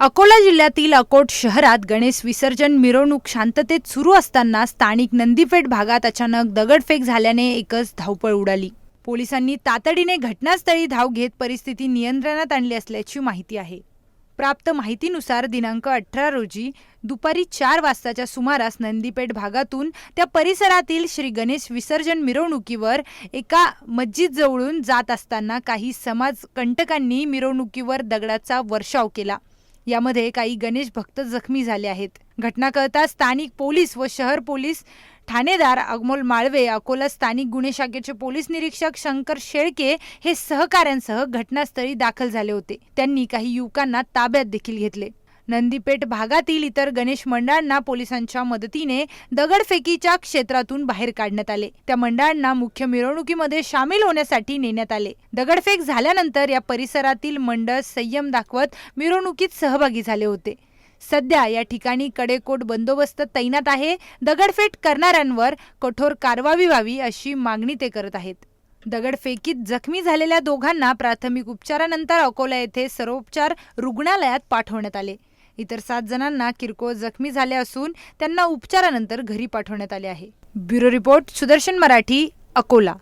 अकोला जिल्ह्यातील अकोट शहरात गणेश विसर्जन मिरवणूक शांततेत सुरू असताना स्थानिक नंदीपेठ भागात अचानक दगडफेक झाल्याने एकच धावपळ उडाली. पोलिसांनी तातडीने घटनास्थळी धाव घेत परिस्थिती नियंत्रणात आणली असल्याची माहिती आहे. प्राप्त माहितीनुसार दिनांक अठरा रोजी दुपारी चार वाजताच्या सुमारास नंदीपेठ भागातून त्या परिसरातील श्री गणेश विसर्जन मिरवणुकीवर एका मस्जिद जवळून जात असताना काही समाजकंटकांनी मिरवणुकीवर दगडाचा वर्षाव केला. यामध्ये काही गणेश भक्त जखमी झाले आहेत. घटना कळता स्थानिक पोलीस व शहर पोलीस ठाणेदार अगमोल माळवे अकोला स्थानिक गुन्हे शाखेचे पोलीस निरीक्षक शंकर शेळके हे सहकाऱ्यांसह घटनास्थळी दाखल झाले होते. त्यांनी काही युवकांना ताब्यात देखील घेतले. नंदीपेठ भागातील इतर गणेश मंडळांना पोलिसांच्या मदतीने दगडफेकीच्या क्षेत्रातून बाहेर काढण्यात आले. त्या मंडळांना मुख्य मिरवणुकीमध्ये सामील होण्यासाठी नेण्यात आले. दगडफेक झाल्यानंतर या परिसरातील मंडळ संयम दाखवत मिरवणुकीत सहभागी झाले होते. सध्या या ठिकाणी कडेकोट बंदोबस्त तैनात आहे. दगडफेट करणाऱ्यांवर कठोर कारवाई व्हावी अशी मागणी ते करत आहेत. दगडफेकीत जखमी झालेल्या दोघांना प्राथमिक उपचारानंतर अकोला येथे सर्वोपचार रुग्णालयात पाठवण्यात आले. इतर सात जणांना किरकोळ जखमी झाले असून त्यांना उपचारानंतर घरी पाठवण्यात आले आहे. Bureau report Sudarshan Marathi Akola.